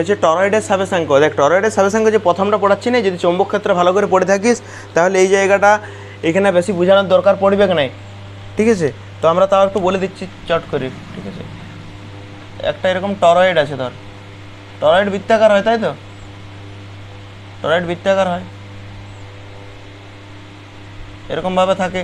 হচ্ছে টরয়েডের সাবেশাঙ্ক দেখ টরয়েডের সাবেশাঙ্ক যে প্রথমটা পড়াচ্ছি না, যদি চৌম্বক ক্ষেত্রে ভালো করে পড়ে থাকিস, তাহলে এই জায়গাটা এখানে বেশি বোঝানোর দরকার পড়বে কি নাই? ঠিক আছে? তো আমরা তাও একটু বলে দিচ্ছি, চট করে, ঠিক আছে? একটা এরকম টরয়েড আছে ধর। টরয়েড বৃত্তাকার হয়, তাই তো? টরয়েড বৃত্তাকার হয়। এরকমভাবে থাকে।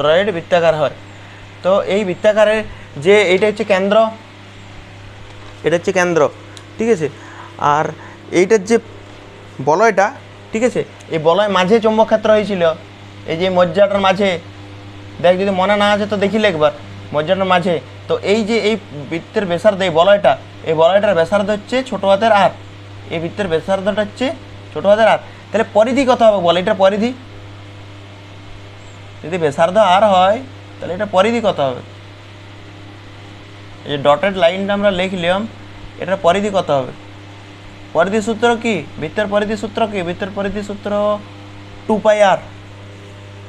টরয়েড বৃত্তাকার হয়। তো এই বৃত্তাকারের যে এইটা হচ্ছে কেন্দ্র, এটা হচ্ছে কেন্দ্র, ঠিক আছে? আর এইটার যে বলয়টা, ঠিক আছে? এই বলয় মাঝে চৌম্বক ক্ষেত্র হয়েছিল। এই যে মজ্জাটার মাঝে, দেখ যদি মনে না আছে তো দেখিলে একবার, মজ্জাটার মাঝে। তো এই যে এই বৃত্তের ব্যাসার্ধ, এই বলয়টা, এই বলয়টার ব্যাসার্ধ হচ্ছে ছোটো হাতের আর এই বৃত্তের ব্যাসার্ধটা হচ্ছে ছোটো হাতের আর তাহলে পরিধি কত হবে বল? এটার পরিধি? যদি ব্যাসার্ধ আর হয়, তাহলে এটা পরিধি কত হবে। এই ডটেড লাইনটা আমরা লিখলাম এটার পরিধি কত হবে। পরিধি সূত্র কি? বৃত্তের পরিধি সূত্র কি? বৃত্তের পরিধি সূত্র টু পাই আর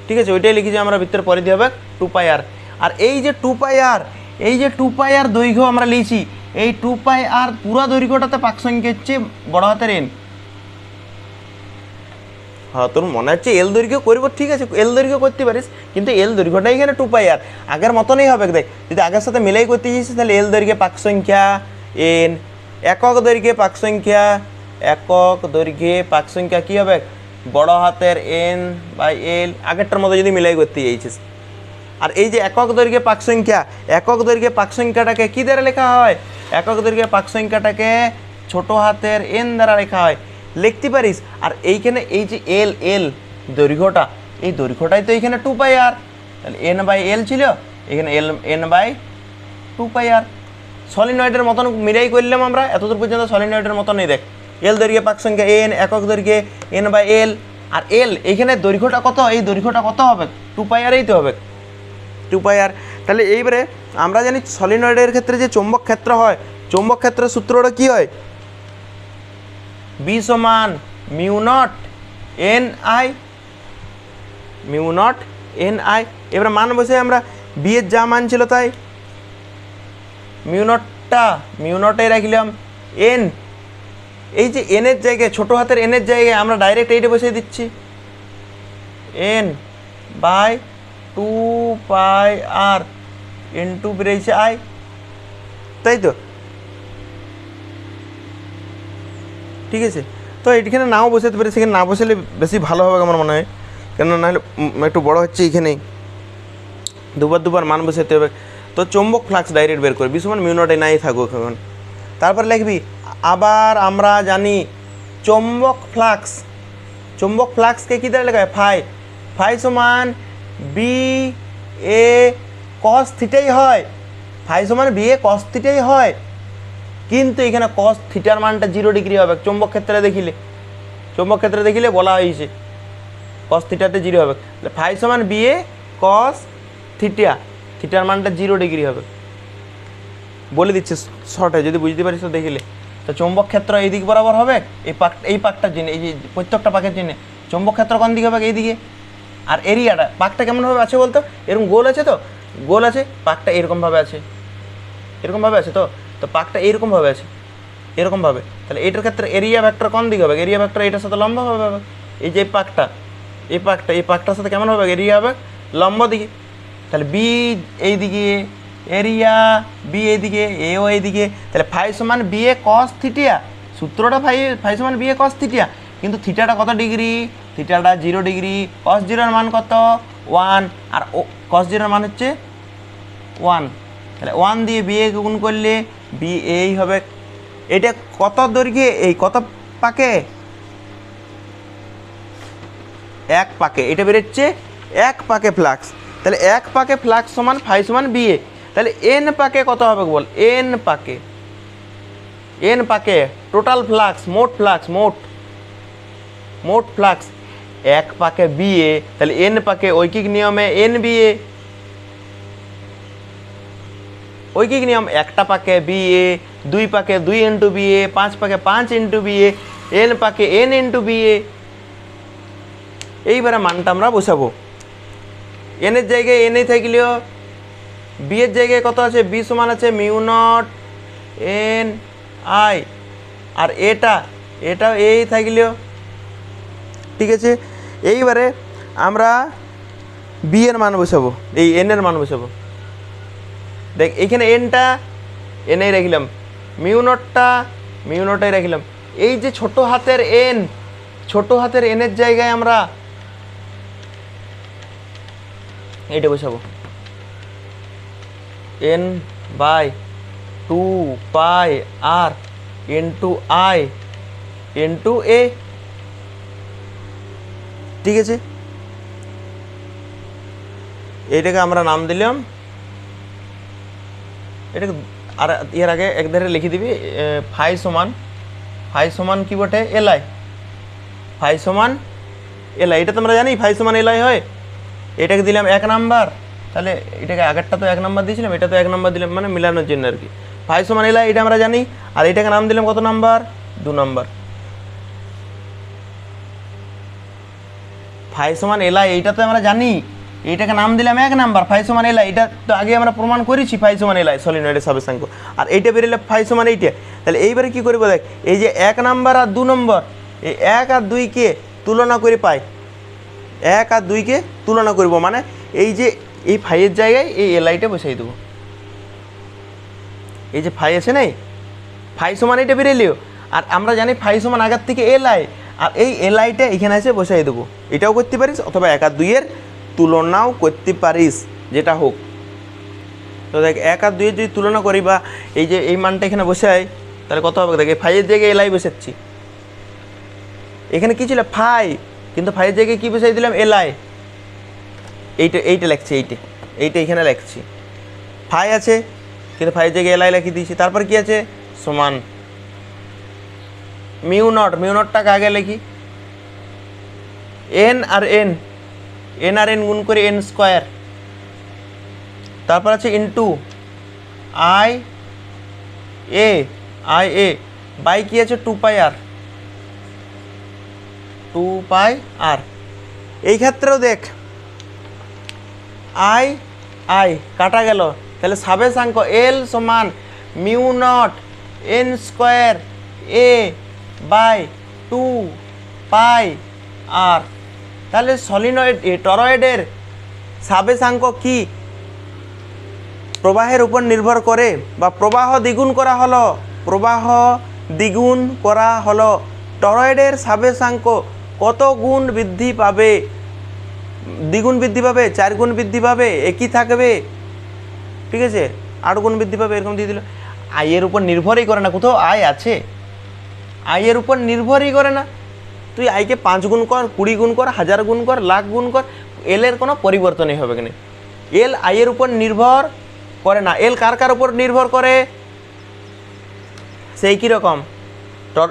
ঠিক আছে, ওইটাই লিখেছি আমরা বৃত্তের পরিধি হবে টু পাই আর আর এই যে টু পাই আর এই যে টু পাই আর দৈর্ঘ্য আমরা লিখছি, এই টু পাই আর পুরো দৈর্ঘ্যটাতে পাক সংখ্যা হচ্ছে বড় হাতের এন তোর মনে হচ্ছে এল দৈর্ঘ্য করব, ঠিক আছে এল দৈর্ঘ্য করতে পারিস, কিন্তু এল দৈর্ঘ্যটা এখানে টু পাই আর আগের মতনই হবে, দেখ, যদি আগের সাথে মিলাই করতে চাইছিস, তাহলে এল দৈর্ঘ্যে পাক সংখ্যা এন একক দৈর্ঘ্যে পাক সংখ্যা, একক দৈর্ঘ্যে পাক সংখ্যা কী হবে? বড় হাতের এন বাই এল আগেরটার মতো যদি মিলাই করতে চাইছিস। আর এই যে একক দৈর্ঘ্যে পাক সংখ্যা, একক দৈর্ঘ্যে পাক সংখ্যাটাকে কী দ্বারা লেখা হয়? একক দৈর্ঘ্যে পাক সংখ্যাটাকে ছোট হাতের এন দ্বারা লেখা হয়। লিখতে পারিস। আর এইখানে এই যে এল এল দৈর্ঘ্যটা, এই দৈর্ঘ্যটাই তো এইখানে টু পাই আর তাহলে এন বাই এল ছিল, এখানে L N by two pi R সলিনয়েডের মতন মিলাই করলাম আমরা, এতদূর পর্যন্ত সলিনয়েডের মতনই দেখ। এল দৈর্ঘ্যে পাক সংখ্যা এন একক দৈর্ঘ্যে এন বাই এল আর এল এইখানে দৈর্ঘ্যটা কত? এই দৈর্ঘ্যটা কত হবে? টু পাই আরই তো হবে। টু পাই আর তাহলে এইবারে আমরা জানি সলিনয়েডের ক্ষেত্রে যে চৌম্বক ক্ষেত্র হয়, চৌম্বক ক্ষেত্রের সূত্রটা কী হয়? বি সমান mu naught N I, mu naught N I. এবার মান বসে আমরা বি এর যা মান ছিল তাই। মিউ নটটা, মিউ নটে রাখলাম এন। এই যে এনের জায়গায়, ছোট হাতের এনের জায়গায় আমরা ডাইরেক্ট এইটা বসিয়ে দিচ্ছি। N by two pi R N two বেরিয়েছে আই। তাই তো? ঠিক আছে? তো এইখানে নাও বসাতে পারি, সেখানে না বসালে বেশি ভালো হবে আমার মনে হয়। কেন নাহলে একটু বড় হচ্ছে এইখানেই। দুবার দুবার মান বসাতে হবে। তো চৌম্বক ফ্লাক্স ডাইরেক্ট বের করবি, সমান মিউনটে নাই থাকুক এখন। তারপর লিখবি, আবার আমরা জানি চৌম্বক ফ্লাক্স। চৌম্বক ফ্লাক্সকে কী দ্বারা লেখা হয়? ফাই। ফাই সমান বি এ কস থিটাই হয়। ফাই সমান বি এ কস থিটাই হয়। কিন্তু এখানে কস থিটার মানটা জিরো ডিগ্রি হবে। চৌম্বক ক্ষেত্রে দেখিলে, চৌম্বক ক্ষেত্রে দেখিলে বলা হয়েছে কস থিটাতে জিরো হবে। তাহলে ফাই সমান বি এ কস থিটা থিটার মানটা জিরো ডিগ্রি হবে। বলে দিচ্ছে শর্টে যদি বুঝতে পারিস তো দেখিলে। তো চৌম্বক ক্ষেত্র এই দিক বরাবর হবে, এই পাক, এই পাকটার জন্য এই যে প্রত্যেকটা পাকের জন্য চৌম্বক ক্ষেত্র কোন দিকে হবে? এইদিকে আর এরিয়াটা পাকটা কেমনভাবে আছে বলতো? এরকম গোল আছে তো? গোল আছে, পাকটা এরকমভাবে আছে। এরকমভাবে আছে তো? তো পাকটা এইরকমভাবে আছে, এরকমভাবে। তাহলে এটার ক্ষেত্রে এরিয়া ভেক্টর কোন দিকে হবে? এরিয়া ভেক্টর এটার সাথে লম্বাভাবে হবে এই যে পাকটা, এই পাকটা, এই পাকটার সাথে কেমন হবে? এরিয়া হবে লম্বা দিকে। তাহলে বি এই দিকে এরিয়া বি এইদিকে এও এইদিকে তাহলে ফাইভ সমান বি এ কস থিটিয়া সূত্রটা ফাই ফাইভ সমান বি এ কস থিটিয়া কিন্তু থিটাটা কত ডিগ্রি? থিটাটা জিরো ডিগ্রি। কস জিরোর মান কত? ওয়ান আর কস জিরোর মান হচ্ছে ওয়ান তাহলে ওয়ান দিয়ে বি এ গুণ করলে বি এই হবে। এটা কত দৈর্ঘ্যে? এই কত পাকে? এক পাকে। এটা বেরোচ্ছে এক পাকে ফ্লাক্স তাহলে এক পাকে ফ্লাক্স সমান ফাইভ সমান বিএ তাহলে এন পাকে কত হবে বল? এন পাকে। এন পাকে। টোটাল ফ্লাক্স মোট ফ্লাক্স মোট। মোট ফ্লাক্স এক পাকে বিএ তাহলে এন পাকে ঐকিক নিয়মে এন বিএ ঐকিক নিয়ম? একটা পাকে বিএ দুই পাকে দুই ইন্টু বিএ পাঁচ পাকে পাঁচ ইন্টু বিএ এন পাকে এন ইন্টু বি এ এইবারে মানটা আমরা বসাবো এনের জায়গায় এনেই থাকলেও বি এর জায়গায় কত আছে? বি সমান আছে মিউ নট এন আই আর এটা, এটাও এই থাকলেও, ঠিক আছে? এইবারে আমরা বি এর মান বসাবো এই এন এর মান বসাবো দেখ, এখানে এনটা এনেই রাখলাম। মিউ নটটা মিউ নটাই রাখলাম। এই যে ছোট হাতের এন ছোট হাতের এনের জায়গায় আমরা এইটা বসাবো। N by two pi R N two I N two A. ঠিক আছে? এইটাকে আমরা নাম দিলাম এটাকে আর এর আগে এক ধারে লিখে দিবি ফাই সমান ফাই সমান কি বটে? এলাই ফাই সমান এলাই এটা তো আমরা জানি, ফাই সমান এলাই হয়। এটাকে দিলাম এক নাম্বার। তাহলে এটাকে আগেরটা তো এক নাম্বার দিয়েছিলাম, এটা তো এক নাম্বার দিলাম মানে মিলানোর জন্য আর কি। ফাই সমান এলাই এটা আমরা জানি। আর এটাকে নাম দিলাম কত নাম্বার? দু নাম্বার। ফাই সমান এলাই এইটা তো আমরা জানি। এইটাকে নাম দিলাম এক নাম্বার ফাই সমান এলাই এটা তো আগে আমরা প্রমাণ করেছি ফাই সমান এলাই সলিনয়েডের সাবেশাঙ্ক আর এইটা বেরোলে ফাই সমান এইটা। তাহলে এইবারে কি করব দেখ, এই যে এক নাম্বার আর দু নম্বর, এই এক আর দুইকে তুলনা করে পাই। এক আর দুইকে তুলনা করব মানে এই যে এই ফাইয়ের জায়গায় এই এলআইটা বসাই দেবো। এই যে ফাই আছে নাই? ফাই সমান এটা বেরেলিও। আর আমরা জানি ফাই সমান আগের থেকে এলআই আর এই এলআইটা এখানে এসে বসাই দেবো। এটাও করতে পারিস, অথবা এক আর দুইয়ের তুলনাও করতে পারিস, যেটা হোক। তো দেখ, এক আর দুইয়ের যদি তুলনা করি বা এই যে এই মানটা এখানে বসাই তাহলে কত হবে? দেখ, এই ফাইয়ের জায়গায় এলআই বসাচ্ছি এখানে কি ছিল? ফাই। কিন্তু ফাইয়ের জায়গায় কী বসাই দিলাম? এলআই এইটা এইটা লেখছি, এইটা। এইটা এখানে লেখছি। ফাই আছে, কিন্তু ফাইয়ের জায়গায় এলআই লিখে দিয়েছি। তারপর কি আছে? সমান। মিউ নট, মিউ নটটাকে আগে লিখি। এন আর এন। এন আর এন গুণ করে এন স্কোয়ার। তারপর আছে into I A I A. By কি আছে? Two pi R. Two pi R. এই ক্ষেত্রেও দেখ, আই আই কাটা গেল। তাহলে সাবেশাঙ্ক এল সমান mu naught N square A by two pi R. তাহলে সলিনয়েড টরয়েডের সাবেশাঙ্ক কি? প্রবাহের উপর নির্ভর করে বা প্রবাহ দ্বিগুণ করা হলো, প্রবাহ দ্বিগুণ করা হলো। টরয়েডের সাবেশাঙ্ক কত গুণ বৃদ্ধি পাবে? দ্বিগুণ বৃদ্ধি পাবে? চার গুণ বৃদ্ধি পাবে? একই থাকবে? ঠিক আছে? আট গুণ বৃদ্ধি পাবে, এরকম দিয়ে দিল। আয়ের উপর নির্ভরই করে না, কোথাও আয় আছে। আয়ের উপর নির্ভরই করে না। তুই আইকে পাঁচ গুণ কর, কুড়ি গুণ কর, হাজার গুণ কর, লাখ গুণ কর এলের কোনো পরিবর্তনই হবে কিনা। এল আয়ের উপর নির্ভর করে না। এল কার কার উপর নির্ভর করে? সেই কীরকম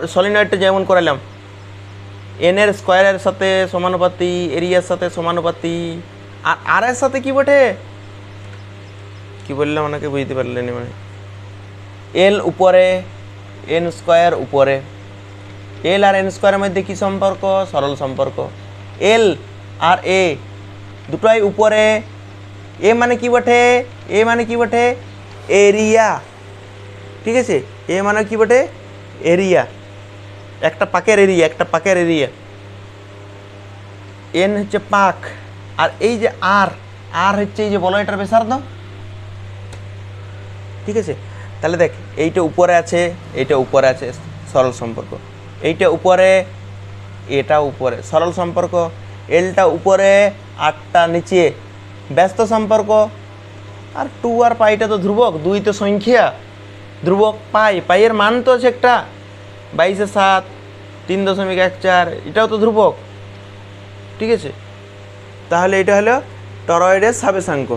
সলিনয়েডটা যেমন করালাম। এনের স্কোয়ারের সাথে সমানুপাতি, এরিয়ার সাথে সমানুপাতি। আর আর এর সাথে কি বটে? কি বললাম ওনাকে বুঝতে পারলেনি মানে। এল উপরে এন স্কোয়ার উপরে। এল আর এন স্কোয়ারের মধ্যে কি সম্পর্ক? সরল সম্পর্ক। এল আর এ দুটোই উপরে। এ মানে কি বটে? এ মানে কি বটে? এরিয়া ঠিক আছে? এ মানে কি বটে? এরিয়া একটা পাকের এরিয়া একটা পাকের এরিয়া এন হচ্ছে পাক। আর এই যে আর আর হচ্ছে এই যে বলয়টার ব্যাসার্ধ। ঠিক আছে? তাহলে দেখ, এইটা উপরে আছে, এইটা উপরে আছে, সরল সম্পর্ক। এইটা উপরে, এটা উপরে, সরল সম্পর্ক। এলটা উপরে, আটটা নিচে, ব্যস্ত সম্পর্ক। আর টু আর পাইটা তো ধ্রুবক, দুই তো সংখ্যা। ধ্রুবক পাই, পাইয়ের মান তো আছে একটা। বাইশে সাত, তিন দশমিক এক চার, এটাও তো ধ্রুবক। ঠিক আছে? তাহলে এটা হলো টরয়েডের সাবেশাঙ্ক